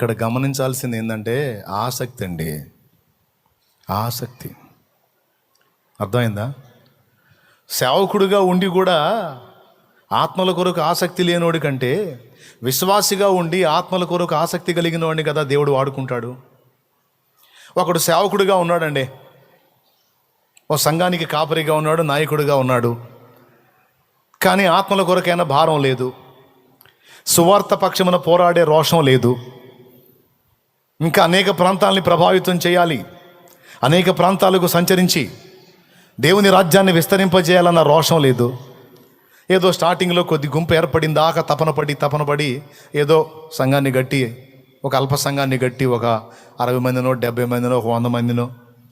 ఇక్కడ గమనించాల్సింది ఏంటంటే ఆసక్తి అండి. ఆసక్తి. అర్థమైందా? సేవకుడిగా ఉండి కూడా ఆత్మల కొరకు ఆసక్తి లేనోడి కంటే విశ్వాసిగా ఉండి ఆత్మల కొరకు ఆసక్తి కలిగిన వాడిని కదా దేవుడు వాడుకుంటాడు. ఒకడు సేవకుడిగా ఉన్నాడండి. ఓ సంఘానికి కాపరిగా ఉన్నాడు నాయకుడిగా ఉన్నాడు. కానీ ఆత్మల కొరకైనా భారం లేదు. సువార్త పక్షమున పోరాడే రోషం లేదు. ఇంకా అనేక ప్రాంతాలని ప్రభావితం చేయాలి. అనేక ప్రాంతాలకు సంచరించి దేవుని రాజ్యాన్ని విస్తరింపజేయాలన్న రోషం లేదు. ఏదో స్టార్టింగ్లో కొద్ది గుంపు ఏర్పడిన దాకా తపన పడి తపన పడి ఏదో సంఘాన్ని గట్టి ఒక అల్ప సంఘాన్ని గట్టి ఒక అరవై మందినో డెబ్బై మందినో ఒక వంద మందినో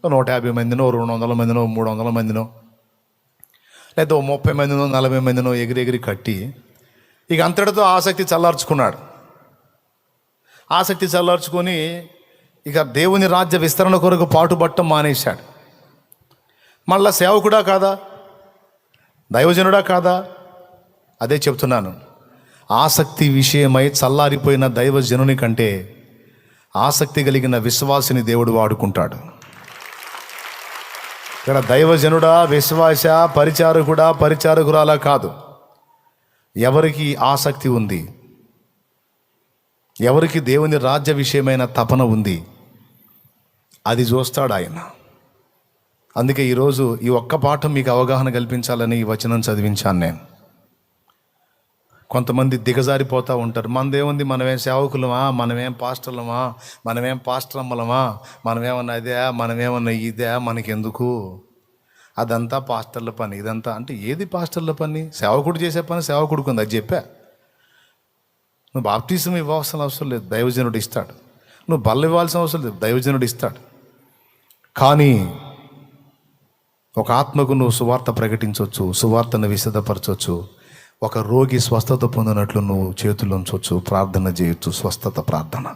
నూట యాభై మందినో రెండు వందల మందినో మూడు వందల మందినో లేదా ముప్పై మందినో నలభై మందినో ఎగిరి ఎగిరి కట్టి ఇక అంతటితో ఆసక్తి చల్లార్చుకున్నాడు. ఆసక్తి చల్లార్చుకొని ఇక దేవుని రాజ్య విస్తరణ కొరకు పాటుపట్టం మానేశాడు. మళ్ళా సేవకుడా కాదా? దైవజనుడా కాదా? అదే చెప్తున్నాను. ఆసక్తి విషయమై చల్లారిపోయిన దైవజనుని కంటే ఆసక్తి కలిగిన విశ్వాసిని దేవుడు వాడుకుంటాడు. ఇక్కడ దైవజనుడా విశ్వాస పరిచారకుడా పరిచారకురాలా కాదు. ఎవరికి ఆసక్తి ఉంది? ఎవరికి దేవుని రాజ్య విషయమైన తపన ఉంది అది చూస్తాడు ఆయన. అందుకే ఈరోజు ఈ ఒక్క పాఠం మీకు అవగాహన కల్పించాలని ఈ వచనం చదివించాను నేను. కొంతమంది దిగజారిపోతూ ఉంటారు. మనదేముంది మనమేం సేవకులమా? మనమేం పాస్టర్లమా? మనమేం పాస్టరమ్మలమా? మనమేమన్నా ఇదే? మనమేమన్నా ఇదే? మనకెందుకు? అదంతా పాస్టర్ల పని. ఇదంతా అంటే ఏది పాస్టర్ల పని? సేవకుడు చేసే పని సేవకుడుకుంది అది చెప్పా. నువ్వు బాప్తీసం ఇవ్వాల్సిన అవసరం లేదు దైవజనుడు ఇస్తాడు. నువ్వు బల్ల ఇవ్వాల్సిన అవసరం లేదు దైవజనుడు ఇస్తాడు. కానీ ఒక ఆత్మకు నువ్వు సువార్త ప్రకటించవచ్చు సువార్తను విశదపరచవచ్చు ఒక రోగి స్వస్థత పొందినట్లు నువ్వు చేతులు ఉంచవచ్చు ప్రార్థన చేయొచ్చు స్వస్థత ప్రార్థన.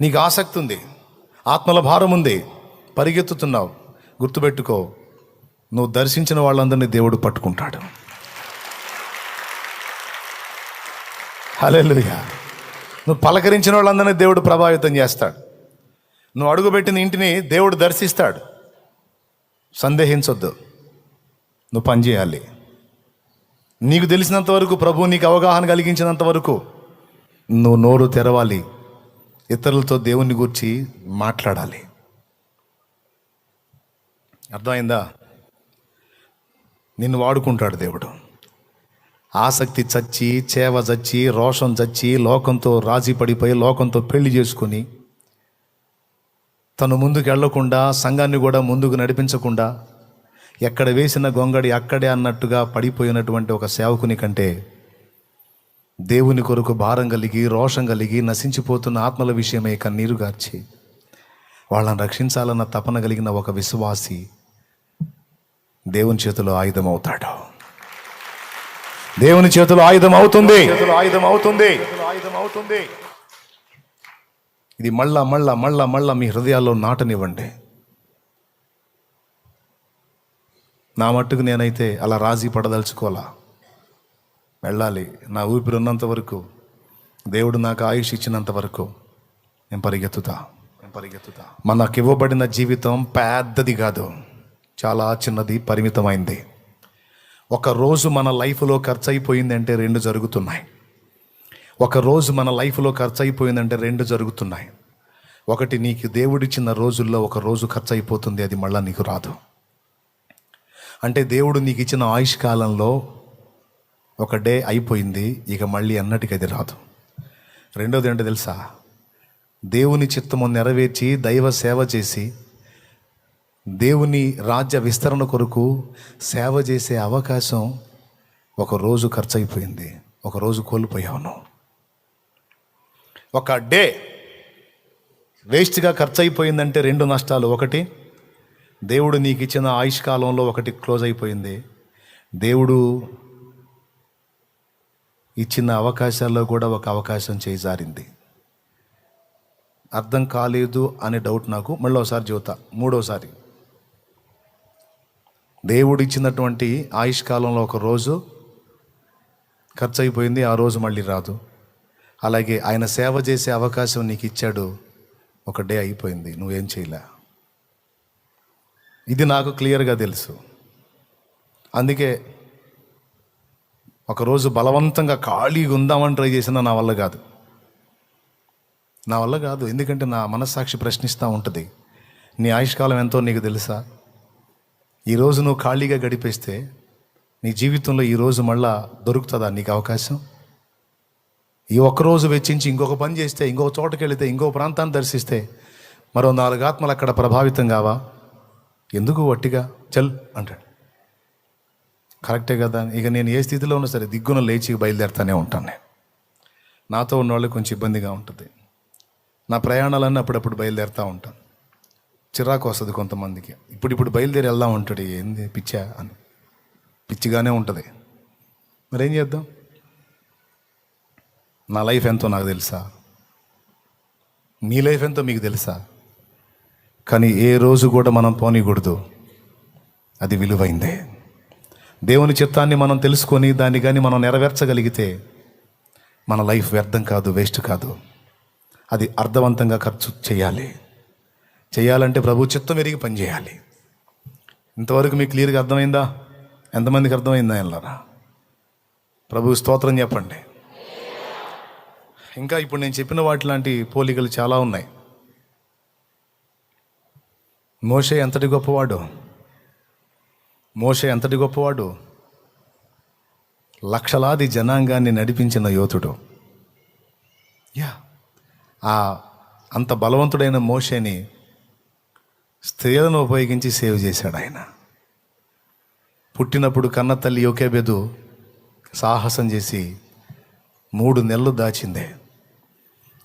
నీకు ఆసక్తి ఉంది ఆత్మల భారం ఉంది పరిగెత్తుతున్నావు గుర్తుపెట్టుకో నువ్వు దర్శించిన వాళ్ళందరినీ దేవుడు పట్టుకుంటాడు. హల్లెలూయా. నువ్వు పలకరించిన వాళ్ళందరినీ దేవుడు ప్రభావితం చేస్తాడు. నువ్వు అడుగుపెట్టిన ఇంటిని దేవుడు దర్శిస్తాడు. సందేహించొద్దు. నువ్వు పని చేయాలి. నీకు తెలిసినంత వరకు ప్రభు నీకు అవగాహన కలిగించినంత వరకు నువ్వు నోరు తెరవాలి. ఇతరులతో దేవుని గురించి మాట్లాడాలి. అర్థమైందా? నిన్ను వాడుకుంటాడు దేవుడు. ఆసక్తి చచ్చి చేవ చచ్చి రోషం చచ్చి లోకంతో రాజీ పడిపోయి లోకంతో పెళ్ళి చేసుకుని తను ముందుకు వెళ్ళకుండా సంఘాన్ని కూడా ముందుకు నడిపించకుండా ఎక్కడ వేసిన గొంగడి అక్కడే అన్నట్టుగా పడిపోయినటువంటి ఒక సేవకుని కంటే దేవుని కొరకు భారం కలిగి రోషం కలిగి నశించిపోతున్న ఆత్మల విషయమే కన్నీరు గార్చి వాళ్ళని రక్షించాలన్న తపన కలిగిన ఒక విశ్వాసి దేవుని చేతిలో ఆయుధం అవుతాడు దేవుని చేతిలో ఆయుధం అవుతుంది. ఆయుధం అవుతుంది ఆయుధం అవుతుంది. ఇది మళ్ళా మళ్ళా మళ్ళా మళ్ళా మీ హృదయాల్లో నాటనివ్వండి. నా మట్టుకు నేనైతే అలా రాజీ పడదలుచుకోవాలా? వెళ్ళాలి. నా ఊపిరి ఉన్నంత వరకు దేవుడు నాకు ఆయుష్ ఇచ్చినంత వరకు నేను పరిగెత్తుతా. నేను పరిగెత్తుతా. మనకు ఇవ్వబడిన జీవితం పెద్దది కాదు. చాలా చిన్నది పరిమితమైంది. ఒక రోజు మన లైఫ్లో ఖర్చు అయిపోయిందంటే రెండు జరుగుతున్నాయి. ఒక రోజు మన లైఫ్లో ఖర్చు అయిపోయిందంటే రెండు జరుగుతున్నాయి. ఒకటి నీకు దేవుడిచ్చిన రోజుల్లో ఒక రోజు ఖర్చు అయిపోతుంది అది మళ్ళీ నీకు రాదు. అంటే దేవుడు నీకు ఇచ్చిన ఆయుష్ కాలంలో ఒక డే అయిపోయింది ఇక మళ్ళీ అన్నటికి అది రాదు. రెండోది ఏంటో తెలుసా? దేవుని చిత్తము నెరవేర్చి దైవ సేవ చేసి దేవుని రాజ్య విస్తరణ కొరకు సేవ చేసే అవకాశం ఒక రోజు ఖర్చు అయిపోయింది ఒక రోజు ఒక డే వేస్ట్గా ఖర్చు అయిపోయిందంటే రెండు నష్టాలు. ఒకటి దేవుడు నీకు ఇచ్చిన ఆయుష్ కాలంలో ఒకటి క్లోజ్ అయిపోయింది దేవుడు ఇచ్చిన అవకాశాల్లో కూడా ఒక అవకాశం చేజారింది. అర్థం కాలేదు అనే డౌట్ నాకు. మళ్ళీ ఒకసారి చెబుతా. మూడోసారి. దేవుడు ఇచ్చినటువంటి ఆయుష్ కాలంలో ఒక రోజు ఖర్చు అయిపోయింది ఆ రోజు మళ్ళీ రాదు. అలాగే ఆయన సేవ చేసే అవకాశం నీకు ఇచ్చాడు ఒక డే అయిపోయింది నువ్వేం చేయలే. ఇది నాకు క్లియర్గా తెలుసు. అందుకే ఒకరోజు బలవంతంగా ఖాళీగా ఉందామని ట్రై చేసినా నా వల్ల కాదు. నా వల్ల కాదు ఎందుకంటే నా మనస్సాక్షి ప్రశ్నిస్తూ ఉంటుంది. నీ ఆయుష్కాలం ఎంతో నీకు తెలుసా? ఈరోజు నువ్వు ఖాళీగా గడిపేస్తే నీ జీవితంలో ఈరోజు మళ్ళా దొరుకుతుందా నీకు అవకాశం? ఈ ఒక్కరోజు వెచ్చించి ఇంకొక పని చేస్తే ఇంకొక చోటకి వెళితే ఇంకో ప్రాంతాన్ని దర్శిస్తే మరో నాలుగు ఆత్మలు అక్కడ ప్రభావితం కావా? ఎందుకు వట్టిగా? చల్ అంటాడు. కరెక్టే కదా. ఇక నేను ఏ స్థితిలో ఉన్నా సరే దిగ్గున లేచి బయలుదేరుతానే ఉంటాను నేను. నాతో ఉన్న వాళ్ళకి కొంచెం ఇబ్బందిగా ఉంటుంది. నా ప్రయాణాలన్నీ అప్పుడప్పుడు బయలుదేరుతూ ఉంటాను. చిరాకు వస్తుంది కొంతమందికి. ఇప్పుడు ఇప్పుడు బయలుదేరి వెళ్దాం ఉంటాడు ఏంది పిచ్చా? అని. పిచ్చిగానే ఉంటుంది. మరేం చేద్దాం? నా లైఫ్ ఎంతో నాకు తెలుసా? మీ లైఫ్ ఎంతో మీకు తెలుసా? కానీ ఏ రోజు కూడా మనం పోనీకూడదు అది విలువైందే. దేవుని చిత్తాన్ని మనం తెలుసుకొని దాన్ని కానీ మనం నెరవేర్చగలిగితే మన లైఫ్ వ్యర్థం కాదు వేస్ట్ కాదు. అది అర్థవంతంగా ఖర్చు చేయాలి. చేయాలంటే ప్రభు చిత్తం ఎరిగి పనిచేయాలి. ఇంతవరకు మీకు క్లియర్గా అర్థమైందా? ఎంతమందికి అర్థమైందా ఎల్లరా ప్రభు స్తోత్రం చెప్పండి. ఇంకా ఇప్పుడు నేను చెప్పిన వాటి లాంటి పోలికలు చాలా ఉన్నాయి. మోషే ఎంతటి గొప్పవాడు? మోషే ఎంతటి గొప్పవాడు? లక్షలాది జనాంగాన్ని నడిపించిన యోధుడు. యా ఆ అంత బలవంతుడైన మోషేని స్త్రీలను ఉపయోగించి సేవ్ చేశాడు ఆయన. పుట్టినప్పుడు కన్న తల్లి యోకేబెదు సాహసం చేసి మూడు నెలలు దాచిందే.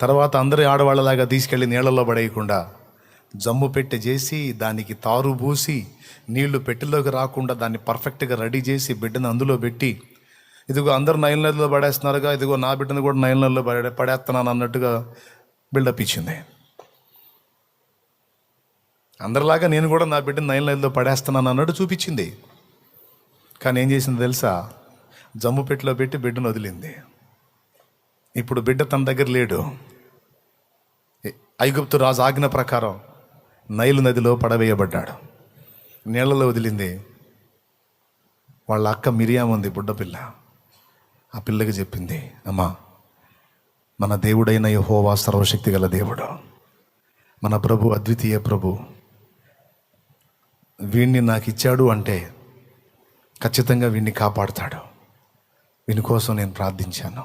తర్వాత అందరి ఆడవాళ్ళలాగా తీసుకెళ్ళి నీళ్ళలో పడేయకుండా జమ్ము పెట్టి చేసి దానికి తారు పూసి నీళ్ళు పెట్టెలోకి రాకుండా దాన్ని పర్ఫెక్ట్గా రెడీ చేసి బిడ్డను అందులో పెట్టి ఇదిగో అందరు నైన్ నెలలో పడేస్తున్నారుగా ఇదిగో నా బిడ్డను కూడా నైన్ నెలలో పడే పడేస్తున్నాను అన్నట్టుగా బిల్డప్ ఇచ్చింది. అందరిలాగా నేను కూడా నా బిడ్డను నైన్ లైన్లో పడేస్తున్నాను అన్నట్టు చూపించింది. కానీ ఏం చేసింది తెలుసా? జమ్ము పెట్టిలో పెట్టి బిడ్డను వదిలింది. ఇప్పుడు బిడ్డ తన దగ్గర లేడు. ఐగుప్తు రాజు ఆజ్ఞ ప్రకారం నైలు నదిలో పడవేయబడ్డాడు. నీళ్ళలో వదిలింది. వాళ్ళ అక్క మిరియాం ఉంది బుడ్డపిల్ల ఆ పిల్లకి చెప్పింది అమ్మా మన దేవుడైన యహోవా సర్వశక్తి గల దేవుడు. మన ప్రభు అద్వితీయ ప్రభు వీణ్ణి నాకు ఇచ్చాడు అంటే ఖచ్చితంగా వీణ్ణి కాపాడుతాడు. వీని కోసం నేను ప్రార్థించాను.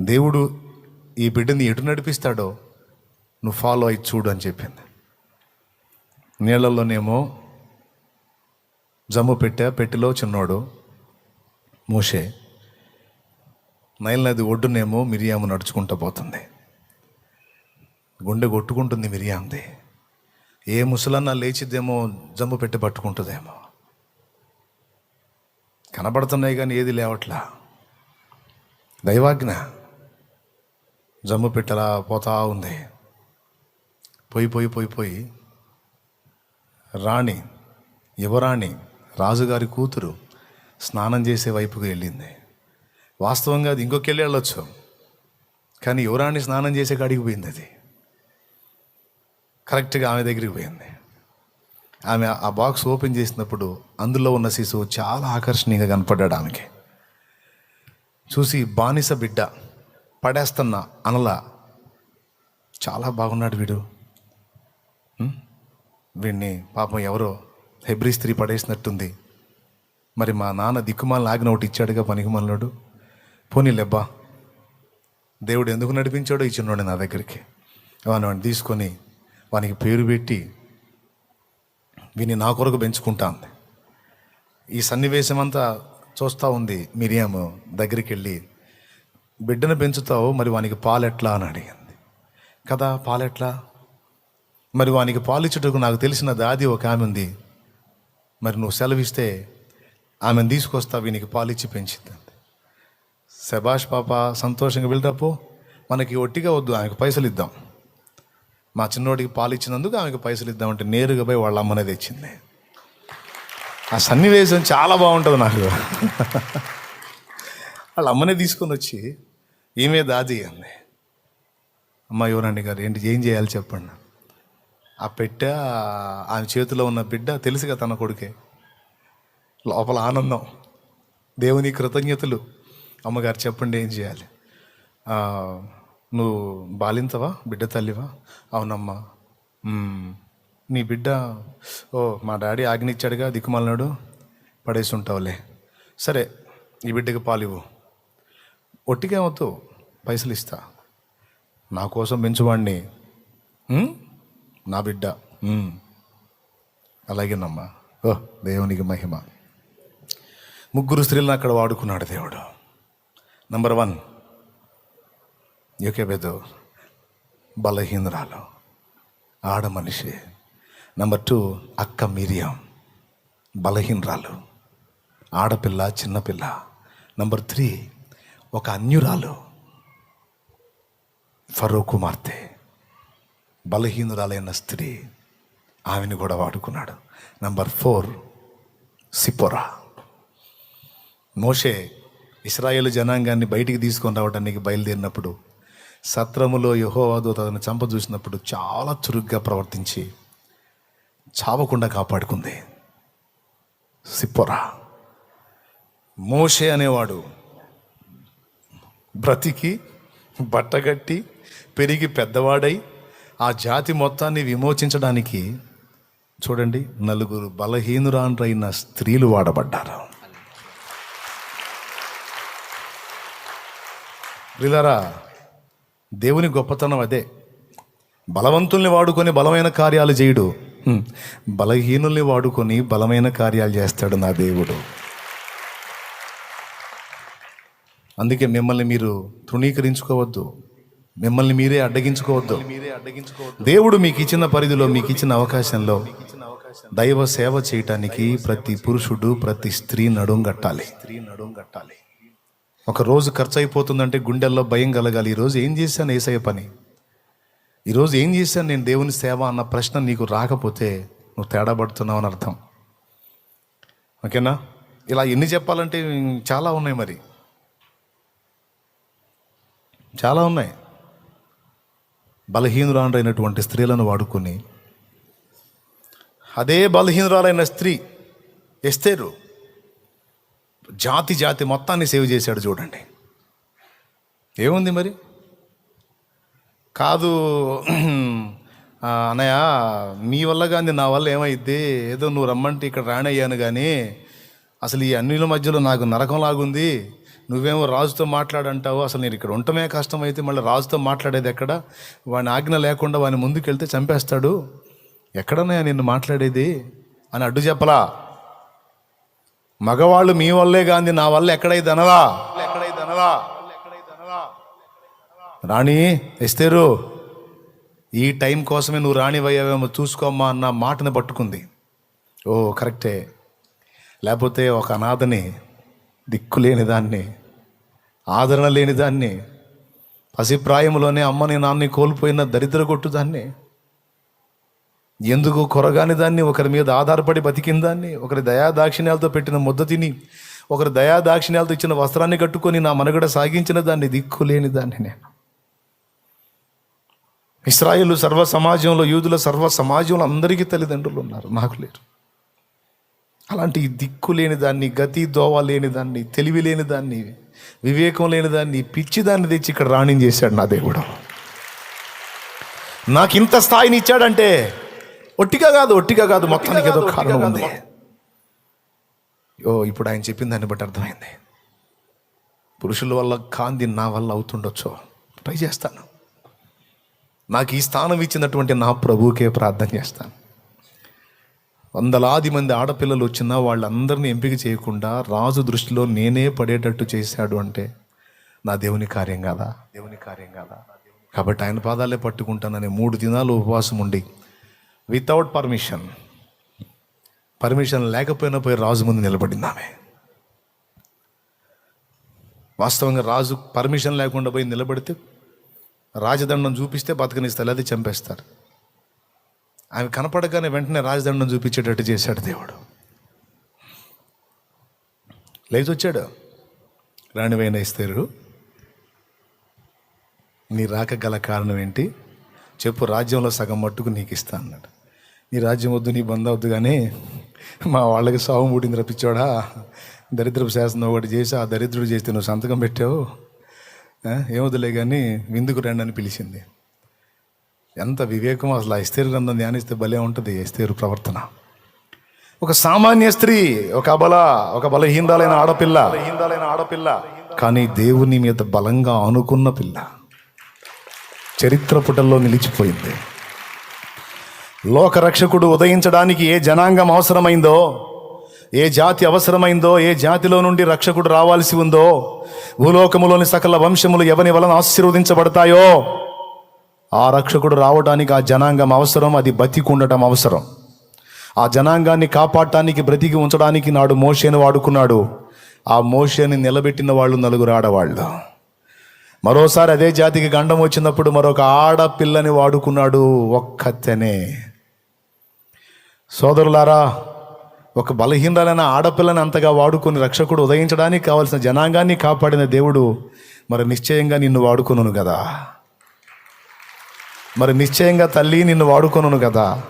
దేవుడు ఈ బిడ్డని ఎటు నడిపిస్తాడో నువ్వు ఫాలో అయి చూడు అని చెప్పింది. నీళ్ళల్లోనేమో జమ్ము పెట్టా పెట్టిలో చిన్నోడు మోషే. నైల్ నది ఒడ్డునేమో మిరియాము నడుచుకుంటూ పోతుంది. గుండె కొట్టుకుంటుంది మిరియాంది ఏ ముసలన్నా లేచిద్దేమో జమ్ము పెట్టి పట్టుకుంటుందేమో. కనబడుతున్నాయి కానీ ఏది లేవట్లా. దైవాజ్ఞ. జమ్ము పెట్టలా పోతా ఉంది. పోయి పోయి పోయి పోయి. రాణి యువరాణి రాజుగారి కూతురు స్నానం చేసే వైపుకు వెళ్ళింది. వాస్తవంగా అది ఇంకొక వెళ్ళి వెళ్ళొచ్చు. కానీ యువరాణి స్నానం చేసే కాడికి పోయింది అది. కరెక్ట్గా ఆమె దగ్గరికి పోయింది. ఆమె ఆ బాక్స్ ఓపెన్ చేసినప్పుడు అందులో ఉన్న శిశువు చాలా ఆకర్షణీయంగా కనపడ్డాడు ఆమెకి. చూసి బానిస బిడ్డ పడేస్తున్న అనల చాలా బాగున్నాడు వీడు. వీడిని పాపం ఎవరో హెబ్రి స్త్రీ పడేసినట్టుంది. మరి మా నాన్న దిక్కుమాలను ఆగిన ఒకటి ఇచ్చాడుగా పనికిమాలనాడు. పోనీ లెబ్బా దేవుడు ఎందుకు నడిపించాడో ఈ చిన్నోడు నా దగ్గరికి. వాడిని తీసుకొని వానికి పేరు పెట్టి వీని నా కొరకు పెంచుకుంటా ఉంది. ఈ సన్నివేశం అంతా చూస్తూ ఉంది మిరియాము దగ్గరికి వెళ్ళి బిడ్డను పెంచుతావు మరి వానికి పాలెట్లా? అని అడిగింది. కదా పాలెట్లా? మరి వానికి పాలిచ్చుటకు నాకు తెలిసిన దాది ఒక ఆమె ఉంది. మరి నువ్వు సెలవిస్తే ఆమెను తీసుకొస్తా వీనికి పాలిచ్చి పెంచింది శభాష్ పాప సంతోషంగా వెళ్ళినప్పుడు మనకి ఒట్టిగా వద్దు ఆమెకు పైసలు ఇద్దాం మా చిన్నోడికి పాలు ఇచ్చినందుకు ఆమెకు పైసలు ఇద్దామంటే నేరుగా పోయి వాళ్ళ అమ్మనే తెచ్చింది. ఆ సన్నివేశం చాలా బాగుంటుంది నాకు. వాళ్ళ అమ్మనే తీసుకొని వచ్చి ఈమె దాది అంది. అమ్మ యువరాణి గారు ఏంటి ఏం చేయాలి చెప్పండి. ఆ పెట్టె ఆమె చేతిలో ఉన్న బిడ్డ తెలుసుగా తన కొడుకే. లోపల ఆనందం దేవుని కృతజ్ఞతలు. అమ్మగారు చెప్పండి ఏం చేయాలి? నువ్వు బాలింతవా? బిడ్డ తల్లివా? అవునమ్మా. నీ బిడ్డ ఓ మా డాడీ ఆజ్ఞిచ్చాడుగా దిక్కుమలనాడు. పడేసి ఉంటావులే సరే ఈ బిడ్డకి పాలివ్వు. ఒట్టిగా వద్దు పైసలు ఇస్తా నా కోసం పెంచువాడిని నా బిడ్డ. అలాగేనమ్మా. ఓ దేవునికి మహిమ. ముగ్గురు స్త్రీలను అక్కడ వాడుకున్నాడు దేవుడు. నంబర్ వన్ యుకెబెదు బలహీనరాలు ఆడ మనిషి. నెంబర్ టూ అక్క మీరియం బలహీనరాలు ఆడపిల్ల చిన్నపిల్ల. నంబర్ త్రీ ఒక అన్యురాలు ఫరో కుమార్తె. బలహీనురాలైన స్త్రీ ఆమెను కూడా వాడుకున్నాడు. Number four Zipporah. Moshe Israel జనాంగాన్ని బయటికి తీసుకొని రావడానికి బయలుదేరినప్పుడు సత్రములో యహోవాదూత అతను చంప చూసినప్పుడు చాలా చురుగ్గా ప్రవర్తించి చావకుండా కాపాడుకుంది. సిప్పొరా. మోషే అనేవాడు బ్రతికి బట్టగట్టి పెరిగి పెద్దవాడై ఆ జాతి మొత్తాన్ని విమోచించడానికి చూడండి నలుగురు బలహీనురాండ్రైన స్త్రీలు వాడబడ్డారు. ప్రిలారా దేవుని గొప్పతనం అదే. బలవంతుల్ని వాడుకొని బలమైన కార్యాలు చేయడు. బలహీనుల్ని వాడుకొని బలమైన కార్యాలు చేస్తాడు నా దేవుడు. అందుకే మిమ్మల్ని మీరు తృణీకరించుకోవద్దు. మిమ్మల్ని మీరే అడ్డగించుకోవద్దు. మీరే అడ్డగించుకోవద్దు దేవుడు మీకు ఇచ్చిన పరిధిలో మీకు ఇచ్చిన అవకాశంలో దైవ సేవ చేయటానికి ప్రతి పురుషుడు ప్రతి స్త్రీ నడుం కట్టాలి స్త్రీ నడుం కట్టాలి. ఒక రోజు ఖర్చు అయిపోతుందంటే గుండెల్లో భయం కలగాలి. ఈరోజు ఏం చేశాను ఏసయ్య పని? ఈరోజు ఏం చేశాను నేను దేవుని సేవ అన్న ప్రశ్న నీకు రాకపోతే నువ్వు తేడా పడుతున్నావు అని అర్థం. ఓకేనా? ఇలా ఎన్ని చెప్పాలంటే చాలా ఉన్నాయి మరి. చాలా ఉన్నాయి. బలహీనురాలైనటువంటి స్త్రీలను వాడుకొని అదే బలహీనురాలైన స్త్రీ ఎస్తేరు జాతి జాతి మొత్తాన్ని సేవ్ చేశాడు చూడండి. ఏముంది మరి? కాదు అన్నయ్య మీ వల్ల కానీ నా వల్ల ఏమైద్ది? ఏదో నువ్వు రమ్మంటే ఇక్కడ రానయ్యాను కానీ అసలు ఈ అన్నిల మధ్యలో నాకు నరకం లాగుంది. నువ్వేమో రాజుతో మాట్లాడంటావు అసలు నేను ఇక్కడ ఉండటమే కష్టమైతే మళ్ళీ రాజుతో మాట్లాడేది ఎక్కడ? వాని ఆజ్ఞ లేకుండా వాని ముందుకెళ్తే చంపేస్తాడు. ఎక్కడన్నా నిన్ను మాట్లాడేది? అని అడ్డు చెప్పలా. మగవాళ్ళు మీ వల్లే గాంధీ నా వల్ల ఎక్కడైతే అనలా ఎక్కడైతే అనలా రాణి ఎస్తేరు ఈ టైం కోసమే నువ్వు రాణివయ్యావేమో చూసుకోమ్మా అన్న మాటని పట్టుకుంది. ఓ కరెక్టే. లేకపోతే ఒక అనాథని దిక్కు లేని దాన్ని ఆదరణ లేని దాన్ని పసిప్రాయంలోనే అమ్మని నాన్నని కోల్పోయిన దరిద్ర కొట్టు దాన్ని ఎందుకు కొరగాని దాన్ని? ఒకరి మీద ఆధారపడి బతికిన దాన్ని? ఒకరి దయాదాక్షిణ్యాలతో పెట్టిన ముద్ద తిని ఒకరి దయాదాక్షిణ్యాలతో ఇచ్చిన వస్త్రాన్ని కట్టుకొని నా మనగడ సాగించిన దాన్ని దిక్కు లేని దాన్ని నేను. ఇస్రాయేల్ సర్వ సమాజంలో యూదుల సర్వ సమాజంలో అందరికీ తల్లిదండ్రులు ఉన్నారు. నాకు లేరు. అలాంటి దిక్కు లేని దాన్ని గతి దోవ లేని దాన్ని తెలివి లేని దాన్ని వివేకం లేని దాన్ని పిచ్చి దాన్ని తెచ్చి ఇక్కడ రాణించేశాడు నా దేవుడు. నాకు ఇంత స్థాయిని ఇచ్చాడంటే ఒట్టిగా కాదు ఒట్టిగా కాదు మొత్తానికి ఏదో కారణం ఉంది. ఓ ఇప్పుడు ఆయన చెప్పిన దాన్ని బట్టి అర్థమైంది. పురుషుల వల్ల కాంతి నా వల్ల అవుతుండొచ్చు ట్రై చేస్తాను. నాకు ఈ స్థానం ఇచ్చినటువంటి నా ప్రభువుకే ప్రార్థన చేస్తాను. వందలాది మంది ఆడపిల్లలు వచ్చినా వాళ్ళందరినీ ఎంపిక చేయకుండా రాజు దృష్టిలో నేనే పడేటట్టు చేశాడు అంటే నా దేవుని కార్యం కాదా? దేవుని కార్యం కాదా? కాబట్టి ఆయన పాదాలే పట్టుకుంటానని మూడు దినాలు ఉపవాసం ఉండి వితౌట్ పర్మిషన్ పర్మిషన్ లేకపోయినా పోయి రాజు ముందు నిలబడింది ఆమె. వాస్తవంగా రాజు పర్మిషన్ లేకుండా పోయి నిలబడితే రాజదండం చూపిస్తే బతకనిస్తారు అది చంపేస్తారు. ఆమె కనపడగానే వెంటనే రాజదండం చూపించేటట్టు చేశాడు దేవుడు. లేచి వచ్చాడు. రాణివైన ఇస్తారు నీ రాక గల కారణం ఏంటి? చెప్పు రాజ్యంలో సగం మట్టుకు నీకు ఇస్తా అన్నాడు. నీ రాజ్యం వద్దు నీ బంద్ వద్దు కానీ మా వాళ్ళకి సాగు మూడింది రప్పించాడా దరిద్రపు శాసనం ఒకటి చేసి ఆ దరిద్రుడు చేస్తే నువ్వు సంతకం పెట్టావు. ఏమొద్దులే కానీ విందుకు రండి అని పిలిచింది. ఎంత వివేకం అసలు ఆ ఎస్తేరు గ్రంథం ధ్యానిస్తే భలే ఉంటుంది ఎస్తేరు ప్రవర్తన. ఒక సామాన్య స్త్రీ ఒక అబల ఒక బలహీనరాలైన ఆడపిల్ల. బలహీనరాలైన ఆడపిల్ల కానీ దేవుని మీద బలంగా అనుకున్న పిల్ల. చరిత్ర పుటల్లో నిలిచిపోయింది. లోకరక్షకుడు ఉదయించడానికి ఏ జనాంగం అవసరమైందో ఏ జాతి అవసరమైందో ఏ జాతిలో నుండి రక్షకుడు రావాల్సి ఉందో భూలోకములోని సకల వంశములు ఎవని వలన ఆశీర్వదించబడతాయో ఆ రక్షకుడు రావడానికి ఆ జనాంగం అవసరం అది బతికుండటం అవసరం. ఆ జనాంగాన్ని కాపాడటానికి బ్రతికి ఉంచడానికి నాడు మోషేను వాడుకున్నాడు. ఆ మోషేని నిలబెట్టిన వాళ్ళు నలుగురు ఆడవాళ్ళు. మరోసారి అదే జాతికి గండం వచ్చినప్పుడు మరొక ఆడపిల్లని వాడుకున్నాడు ఒక్కతనే. సోదరులారా ఒక బలహీనరాలైన ఆడపిల్లని అంతగా వాడుకొని రక్షకుడు ఉదయించడానికి కావలసిన జనాంగాన్ని కాపాడిన దేవుడు మరి నిశ్చయంగా నిన్ను వాడుకొనును కదా మరి నిశ్చయంగా తల్లి నిన్ను వాడుకొనును కదా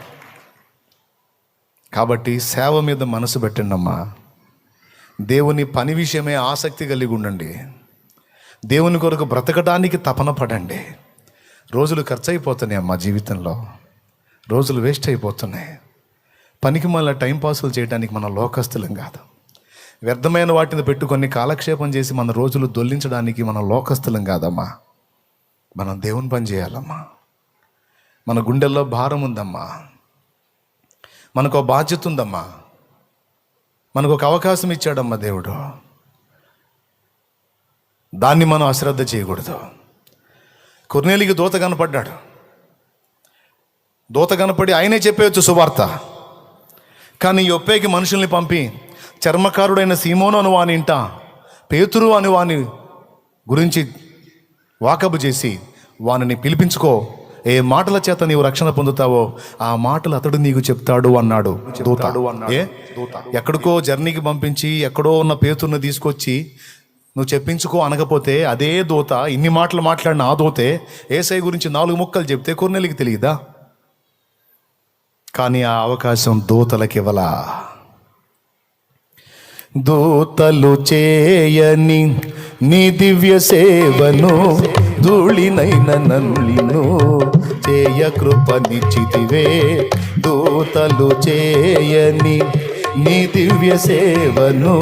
కాబట్టి సేవ మీద మనసు పెట్టండమ్మా. దేవుని పని విషయమే ఆసక్తి కలిగి ఉండండి. దేవుని కొరకు బ్రతకడానికి తపన పడండి. రోజులు ఖర్చు అయిపోతున్నాయి అమ్మా జీవితంలో. రోజులు వేస్ట్ అయిపోతున్నాయి. పనికి మళ్ళీ టైం పాసులు చేయడానికి మన లోకస్తులం కాదు. వ్యర్థమైన వాటిని పెట్టుకొని కాలక్షేపం చేసి మన రోజులు దొల్లించడానికి మన లోకస్తులం కాదమ్మా. మనం దేవుని పని చేయాలమ్మా. మన గుండెల్లో భారం ఉందమ్మా. మనకు ఒక బాధ్యత ఉందమ్మా. మనకు ఒక అవకాశం ఇచ్చాడమ్మా దేవుడు. దాన్ని మనం అశ్రద్ధ చేయకూడదు. కొర్నేలికి దూత కనపడ్డాడు. దూత కనపడి ఆయనే చెప్పేయచ్చు సువార్త. కానీ యొప్పేకి మనుషుల్ని పంపి చర్మకారుడైన సీమోను అని వాని ఇంట పేతురు అని వాని గురించి వాకబు చేసి వానిని పిలిపించుకో ఏ మాటల చేత నీవు రక్షణ పొందుతావో ఆ మాటలు అతడు నీకు చెప్తాడు అన్నాడు. దూతాడు ఏ? ఎక్కడికో జర్నీకి పంపించి ఎక్కడో ఉన్న పేతుర్ని తీసుకొచ్చి నువ్వు చెప్పించుకో అనకపోతే అదే దూత ఇన్ని మాటలు మాట్లాడిన ఆ దూతే ఏసై గురించి నాలుగు ముక్కలు చెప్తే కొన్నెలికి తెలియదా? కానీ ఆ అవకాశం దూతలకి ఇవ్వలా. దూతలు చేయని నీ దివ్య సేవను ధూళినైన నన్ను చేయ కృపనిచ్చితివే దూతలు చేయని నీ దివ్య సేవను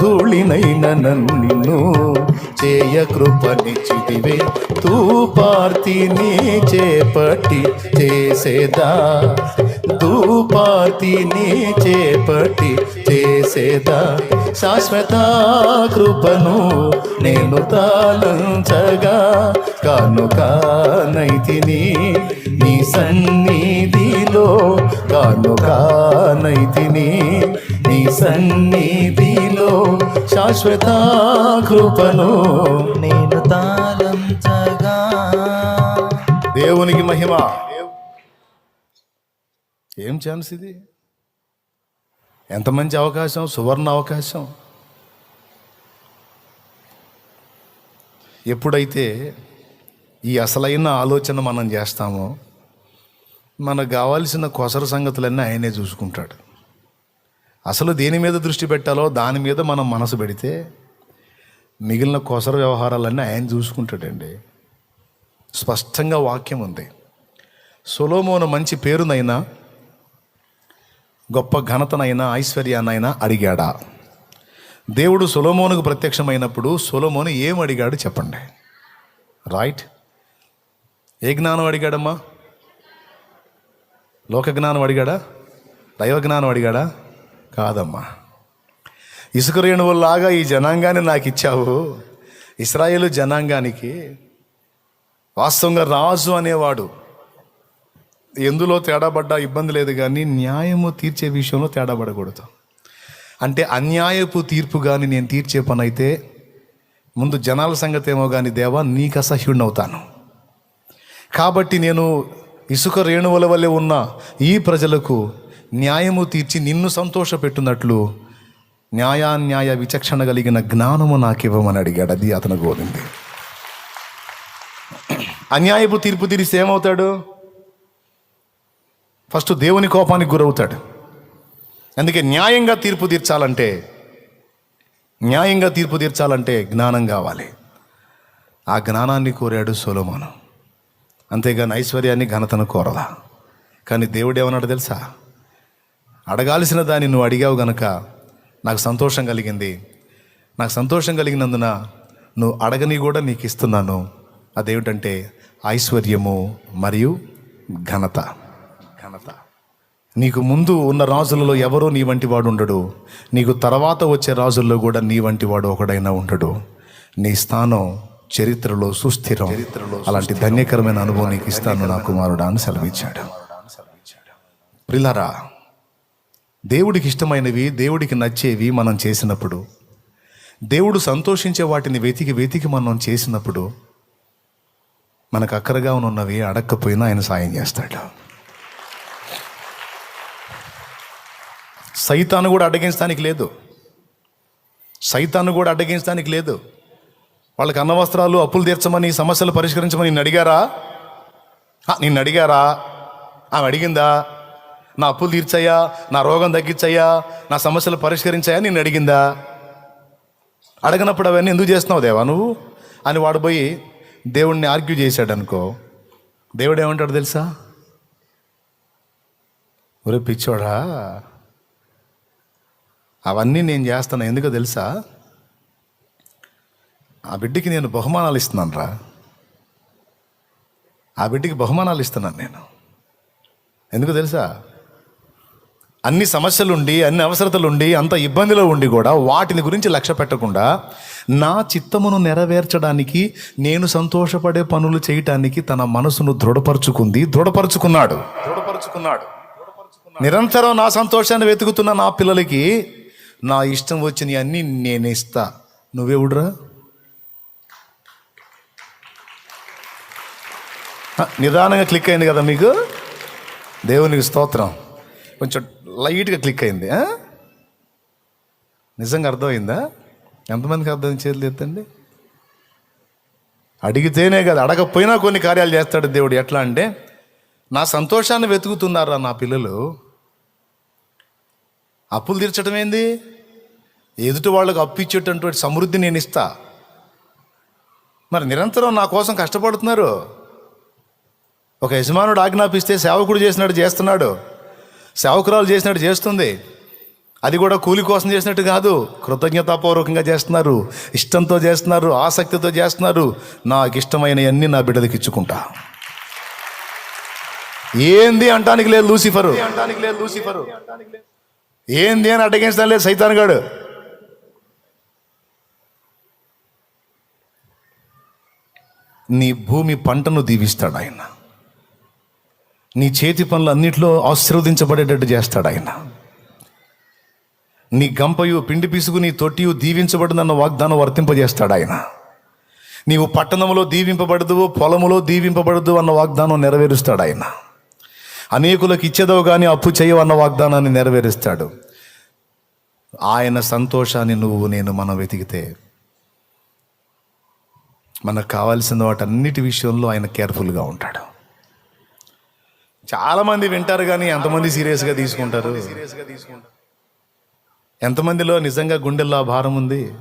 ధూళినైన నన్ను చేయ కృపనిచ్చితివే తూపార్తిని చేపట్టి చేసేదా. ధూపార్తిని చేపట్టి చేసేదా? శాశ్వత కృపను నేను తాళంచగా కానుకానైతిని నీ సన్నిధిలో కానుకానైతిని నీ సన్నిధిలో శాశ్వత కృపను నేను తాళంచగా. దేవునికి మహిమ. ఏం ఛాన్స్ ఇది? ఎంత మంచి అవకాశం? సువర్ణ అవకాశం? ఎప్పుడైతే ఈ అసలైన ఆలోచన మనం చేస్తామో మనకు కావాల్సిన కొసర సంగతులన్నీ ఆయనే చూసుకుంటాడు. అసలు దేని మీద దృష్టి పెట్టాలో దాని మీద మనం మనసు పెడితే మిగిలిన కొసర వ్యవహారాలన్నీ ఆయన చూసుకుంటాడండి. స్పష్టంగా వాక్యం ఉంది. సొలోమోను మంచి పేరునైనా గొప్ప ఘనతనైనా ఐశ్వర్యాన్నైనా అడిగాడా? దేవుడు సొలోమోనుకు ప్రత్యక్షమైనప్పుడు సొలోమోను ఏం అడిగాడు చెప్పండి. రైట్ ఏ జ్ఞానం అడిగాడమ్మా? లోక జ్ఞానం అడిగాడా? దైవ జ్ఞానం అడిగాడా? కాదమ్మా. ఇసుక రేణువుల్లాగా ఈ జనాంగాన్ని నాకు ఇచ్చావు. ఇస్రాయేలు జనాంగానికి వాస్తవంగా రాజు అనేవాడు. ఎందులో తేడాపడ్డా ఇబ్బంది లేదు కానీ న్యాయము తీర్చే విషయంలో తేడాపడకూడదు. అంటే అన్యాయపు తీర్పు కానీ నేను తీర్చే పని అయితే ముందు జనాల సంగతి ఏమో కానీ దేవా నీకు అసహ్యుడిని అవుతాను కాబట్టి నేను ఇసుక రేణువుల వల్లే ఉన్న ఈ ప్రజలకు న్యాయము తీర్చి నిన్ను సంతోషపెట్టున్నట్లు న్యాయాన్యాయ విచక్షణ కలిగిన జ్ఞానము నాకు ఇవ్వమని అడిగాడు. అది అతను కోరింది అన్యాయపు తీర్పు తీరిస్తే ఏమవుతాడు? ఫస్ట్ దేవుని కోపానికి గురవుతాడు. అందుకే న్యాయంగా తీర్పు తీర్చాలంటే న్యాయంగా తీర్పు తీర్చాలంటే జ్ఞానం కావాలి. ఆ జ్ఞానాన్ని కోరాడు సొలోమోను. అంతేగాని ఐశ్వర్యాన్ని ఘనతను కోరదా కానీ దేవుడు ఏమన్నాడు తెలుసా? అడగాల్సిన దాన్ని నువ్వు అడిగావు గనక నాకు సంతోషం కలిగింది. నాకు సంతోషం కలిగినందున నువ్వు అడగని కూడా నీకు ఇస్తున్నాను. అదేమిటంటే ఐశ్వర్యము మరియు ఘనత. నీకు ముందు ఉన్న రాజులలో ఎవరో నీ వంటి వాడు ఉండడు. నీకు తర్వాత వచ్చే రాజుల్లో కూడా నీ వంటి వాడు ఒకడైనా ఉండడు. నీ స్థానం చరిత్రలో సుస్థిరం. అలాంటి ధన్యకరమైన అనుభవం నీకు ఇస్తాను నా కుమారుడా అని సెలవిచ్చాడు. ప్రిలరా దేవుడికి ఇష్టమైనవి దేవుడికి నచ్చేవి మనం చేసినప్పుడు దేవుడు సంతోషించే వాటిని వెతికి వెతికి మనం చేసినప్పుడు మనకు అక్కరగా ఉన్నవి అడక్కపోయినా ఆయన సాయం చేస్తాడు. సైతాను కూడా అడ్డగించడానికి లేదు. సైతాను కూడా అడ్డగించడానికి లేదు. వాళ్ళకి అన్న వస్త్రాలు అప్పులు తీర్చమని సమస్యలు పరిష్కరించమని నిన్ను అడిగారా? నిన్ను అడిగారా? ఆమె అడిగిందా? నా అప్పులు తీర్చాయా? నా రోగం తగ్గించాయా? నా సమస్యలు పరిష్కరించాయా? నిన్ను అడిగిందా? అడగనప్పుడు అవన్నీ ఎందుకు చేస్తున్నావు దేవా నువ్వు? అని వాడు పోయి దేవుణ్ణి ఆర్గ్యూ చేశాడు అనుకో దేవుడు ఏమంటాడు తెలుసా? ఒరే పిచ్చోడా అవన్నీ నేను చేస్తాను. ఎందుకో తెలుసా? ఆ బిడ్డకి నేను బహుమానాలు ఇస్తున్నాను రా. ఆ బిడ్డకి బహుమానాలు ఇస్తున్నాను నేను. ఎందుకు తెలుసా? అన్ని సమస్యలుండి అన్ని అవసరతలుండి అంత ఇబ్బందిలో ఉండి కూడా వాటిని గురించి లక్ష్య పెట్టకుండా నా చిత్తమును నెరవేర్చడానికి నేను సంతోషపడే పనులు చేయటానికి తన మనసును దృఢపరుచుకుంది దృఢపరుచుకున్నాడు. దృఢపరుచుకున్నాడు. నిరంతరం నా సంతోషాన్ని వెతుకుతున్న నా పిల్లలకి నా ఇష్టం వచ్చినవి అన్నీ నేను ఇస్తా. నువ్వే హ, నిదానంగా క్లిక్ అయింది కదా మీకు? దేవునికి స్తోత్రం. కొంచెం లైట్గా క్లిక్ అయింది నిజంగా అర్థమైందా? ఎంతమందికి అర్థం చేతులు ఎత్తండి? అడిగితేనే కదా అడగకపోయినా కొన్ని కార్యాలు చేస్తాడు దేవుడు. ఎట్లా అంటే నా సంతోషాన్ని వెతుకుతున్నారా నా పిల్లలు? అప్పులు తీర్చడం ఏంది ఎదుటి వాళ్ళకు అప్పు ఇచ్చేటటువంటి సమృద్ధి నేను ఇస్తా. మరి నిరంతరం నా కోసం కష్టపడుతున్నారు. ఒక యజమానుడు ఆజ్ఞాపిస్తే సేవకుడు చేసినట్టు చేస్తున్నాడు. సేవకురాలు చేసినట్టు చేస్తుంది. అది కూడా కూలి కోసం చేసినట్టు కాదు. కృతజ్ఞతాపూర్వకంగా చేస్తున్నారు. ఇష్టంతో చేస్తున్నారు. ఆసక్తితో చేస్తున్నారు. నాకు ఇష్టమైనవన్నీ నా బిడ్డలకి ఇచ్చుకుంటా. ఏంది అంటానికి లేదు లూసిఫరు. అంటానికి లేదు లూసిఫరు. ఏంది అని అడ్డగించడం లేదు సైతాన్ గాడు. నీ భూమి పంటను దీవిస్తాడు ఆయన. నీ చేతి పనులు అన్నింటిలో ఆశీర్వదించబడేటట్టు చేస్తాడు ఆయన. నీ గంపయు పిండి పిసుగు నీ తొట్టియు దీవించబడిందన్న వాగ్దానం వర్తింపజేస్తాడు ఆయన. నీవు పట్టణంలో దీవింపబడదు పొలములో దీవింపబడదు అన్న వాగ్దానం నెరవేరుస్తాడు ఆయన. అనేకులకు ఇచ్చేదవు కానీ అప్పు చేయవు అన్న వాగ్దానాన్ని నెరవేరుస్తాడు. ఆయన సంతోషాన్ని నువ్వు నేను మనం వెతికితే మనకు కావాల్సిన వాటన్నిటి విషయంలో ఆయన కేర్ఫుల్గా ఉంటాడు. చాలామంది వింటారు కానీ ఎంతమంది సీరియస్గా తీసుకుంటారు? ఎంతమందిలో నిజంగా గుండెల్లో భారం ఉంది?